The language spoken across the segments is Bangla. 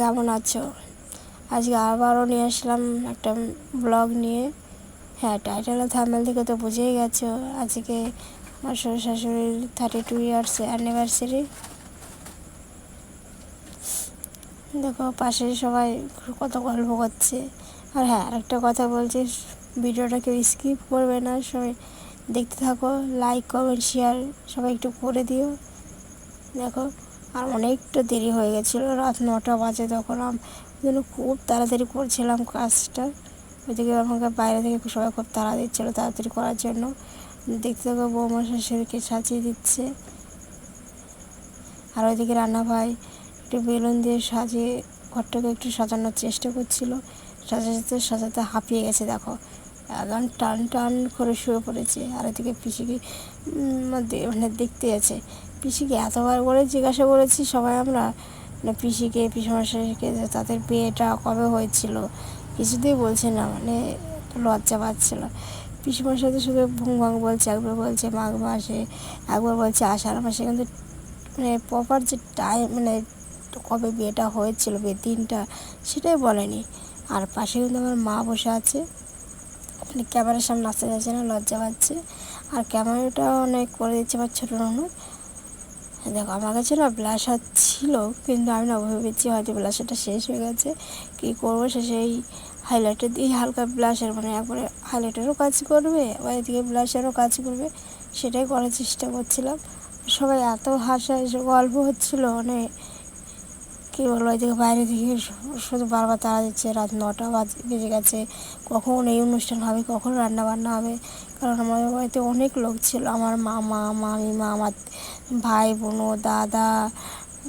কেমন আছো? আজকে আবারও নিয়ে আসলাম একটা ব্লগ নিয়ে। হ্যাঁ টাইটেল ও থাম্বনেল থেকে তো বুঝেই গেছো, আজকে আমার শ্বশুর শাশুড়ির থার্টি টু ইয়ার্স অ্যানিভার্সারি দেখো, পাশে সবাই কত গল্প করছে। আর হ্যাঁ আরেকটা কথা বলছি, ভিডিওটা কেউ স্কিপ করবে না, সবাই দেখতে থাকো লাইক কমেন্ট শেয়ার সবাই একটু করে দিও। দেখো। আর অনেকটা দেরি হয়ে গেছিল। রাত নটা বাজে তখন আমি জন্য খুব তাড়াতাড়ি করছিলাম কাজটা। ওইদিকে আমাকে বাইরে থেকে সবাই খুব তাড়া দিচ্ছিল তাড়াতাড়ি করার জন্য। দেখতে থাকো বৌমা শাশুড়িকে সাজিয়ে দিচ্ছে। আর ওইদিকে রান্না ভাই একটু বেলুন দিয়ে সাজিয়ে ঘরটাকে একটু সাজানোর চেষ্টা করছিল। সাজাতে সাজাতে হাঁপিয়ে গেছে, দেখো। একদম টান টান করে শুয়ে পড়েছে। আর এদিকে পিসিকে মানে দেখতে আছে। পিসিকে এতবার করে জিজ্ঞাসা করেছি সবাই আমরা মানে পিসিকে, পিসমশাইকে তাদের বিয়েটা কবে হয়েছিল। কিছুতেই বলছে না মানে লজ্জা পাচ্ছিল পিসমশাই তো শুধু ভুং ভাং বলছে, একবার বলছে মাঘ মাসে, একবার বলছে আষাঢ় মাসে। কিন্তু মানে প্রপার যে টাইম মানে কবে বিয়েটা হয়েছিল, বিয়ের দিনটা, সেটাই বলেনি। আর পাশে কিন্তু আমার মা বসে আছে। মানে ক্যামেরার সামনে আসতে যাচ্ছে না, লজ্জা পাচ্ছে। আর ক্যামেরাটা অনেক করে দিচ্ছে আমার ছোটো ননদ দেখো, আমার কাছে না ব্লাশার ছিল, কিন্তু আমি না ভেবেছি হয়তো ব্লাশারটা শেষ হয়ে গেছে। কী করব? সে সেই হাইলাইটার দিয়ে হালকা ব্লাশার মানে একবারে হাইলাইটারও কাজ করবে, বা এদিকে ব্লাশারও কাজ করবে, সেটাই করার চেষ্টা করছিলাম। সবাই এত হাসা গল্প হচ্ছিল মানে কী বলব এদিকে বাইরে থেকে শুধু বারবার তারা দিচ্ছে, রাত নটা বাজ, বেজে গেছে। কখন এই অনুষ্ঠান হবে, কখন রান্না বান্না হবে? কারণ আমাদের বাড়িতে অনেক লোক ছিল। আমার মামা, মামিমা, আমার ভাই বোনো, দাদা,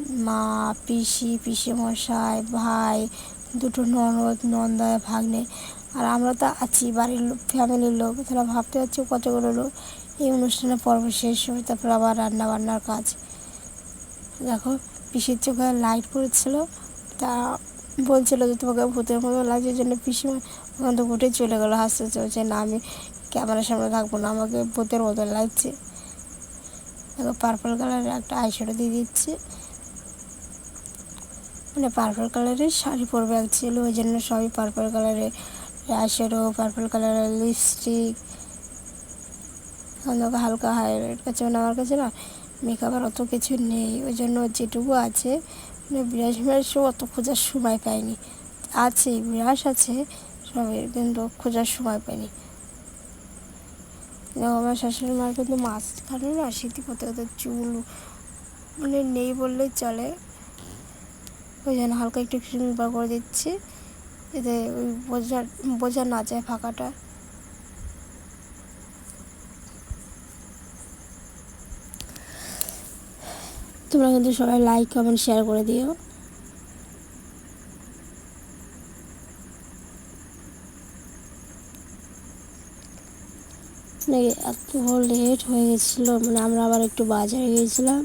মা, পিসি পিসি মশাই ভাই, দুটো ননদ, নন্দা, ভাগ্নে। আর আমরা তো আছি বাড়ির লোক, ফ্যামিলির লোক। তারা ভাবতে পারছি কতগুলো লোক। এই অনুষ্ঠানের পর্ব শেষ হবে তারপর আবার রান্না বান্নার কাজ। দেখো। পিসির চোখে লাইট পড়েছিল। তা বলছিল যে, তোমাকে ভূতের মতো লাগছে জন্য পিসি ওখান থেকে উঠে চলে গেলো হাসতে চলছে না, আমি ক্যামেরার সামনে থাকব না, আমাকে ভূতের মতো লাগছে। দেখো পার্পল কালারের একটা আইশ্যাডো দিয়ে দিচ্ছে। মানে পার্পল কালারের শাড়ি পরবে অ্যাকচুয়ালি ওই জন্য সবই পার্পল কালারের আইশ্যাডো পার্পল কালারের লিপস্টিক হালকা হাইলাইট করছে। মানে আমার কাছে না মেকআপের অত কিছু নেই, ওই জন্য যেটুকু আছে মানে ব্রাশ ব্রাশও অত খোঁজার সময় পাইনি। আছে ব্রাশ আছে সবের কিন্তু খোঁজার সময় পাইনি। আমার শাশুড়ি মার কিন্তু মাঝখানে না স্মৃতি করতে করতে চুল মানে নেই বললেই চলে। ওই জন্য হালকা একটু সিম্পল করে দিচ্ছি এতে ওই বোঝা বোঝা না যায় ফাঁকাটা। তোমরা কিন্তু সবাই লাইক কমেন্ট শেয়ার করে দিও। নাকি এত লেট হয়ে গেছিল মানে আমরা আবার একটু বাজারে গিয়েছিলাম।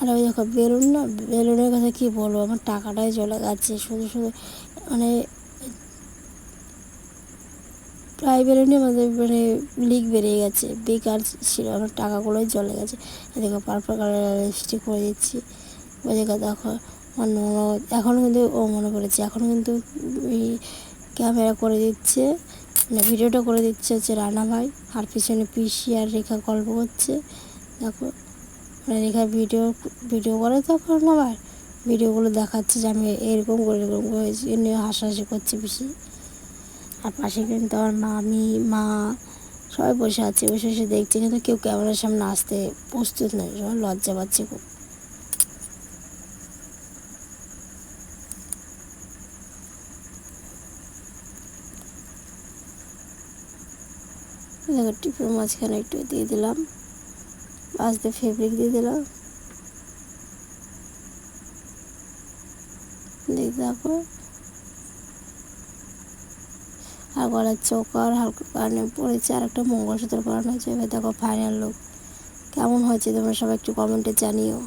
আর ওই দেখো বেলুন না, বেলুনের কথা কী বলব? আমার টাকাটাই চলে যাচ্ছে, শুধু শুধু মানে প্রায় বেলুনে আমাদের মানে লিক বেরিয়ে গেছে। বেকার ছিল আমার টাকাগুলোই চলে গেছে। এদিকে পার্পল কালারের লিপস্টিক করে দিচ্ছি। ওদিকে দেখো ননদ এখনও কিন্তু ও মনে পড়েছে। এখনও কিন্তু ক্যামেরা করে দিচ্ছে। মানে ভিডিওটা করে দিচ্ছে হচ্ছে রানা ভাই। আর পিছনে পিসি আর রেখা গল্প করছে। দেখো মানে রেখা ভিডিও ভিডিও করে তখন আবার। ভিডিওগুলো দেখাচ্ছে যে আমি এরকম করে এরকম করেছি নিয়ে হাসাহাসি করছি পিসি। আর পাশে কিন্তু আমার মামি, মা, সবাই বসে আছে, বসে বসে দেখছে, কিন্তু কেউ ক্যামেরার সামনে আসতে প্রস্তুত নয় সবাই লজ্জা পাচ্ছে খুব। টিপের মাঝখানে একটু দিয়ে দিলাম বাঁচতে ফেব্রিক দিয়ে দিলাম। দেখো আর গলার চোকার, হালকা কারণে পড়েছে আর একটা মঙ্গলসূত্র করানো হয়েছে। এবার দেখো ফাইনাল লুক কেমন হয়েছে তোমরা সবাই একটু কমেন্টে জানিও।